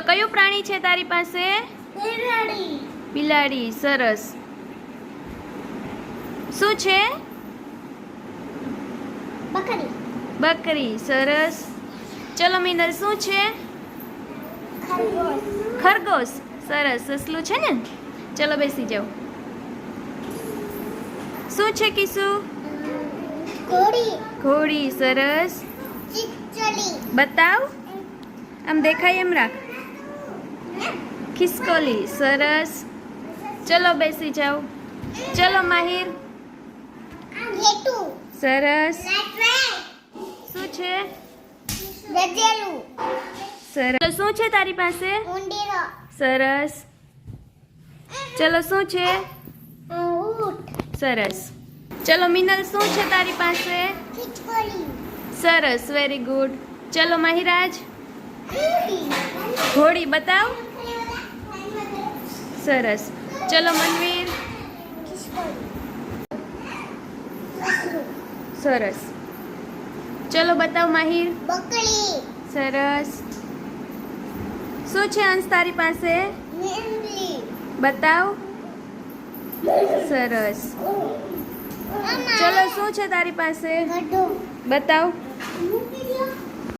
ચલો કયું પ્રાણી છે તારી પાસે? બિલાડી. બિલાડી સરસ. શું છે? બકરી. બકરી સરસ. ચલો મિનલ શું છે? ખરગોશ. ખરગોશ સરસ. સસલું છે ને? ચલો બેસી જાઓ. શું છે કિસુ? ઘોડી. ઘોડી સરસ. બતાવ. આમ દેખાય એમ રાખ. ખિસકોલી સરસ. ચલો બેસી જાઓ. ચલો માહિર. સરસ. શું છે? સરસ. શું છે તારી પાસે? સરસ. ચલો શું છે? સરસ. ચલો મિનલ શું છે તારી પાસે? સરસ વેરી ગુડ ચલો મહિરાજ. ઘોડી બતાવ. સરસ. ચલો મનવીર. સરસ. ચલો બતાવ માહિર. બકરી. સરસ. શું છે અંશ તારી પાસે? બતાવ. સરસ. ચલો શું છે તારી પાસે? બતાવ.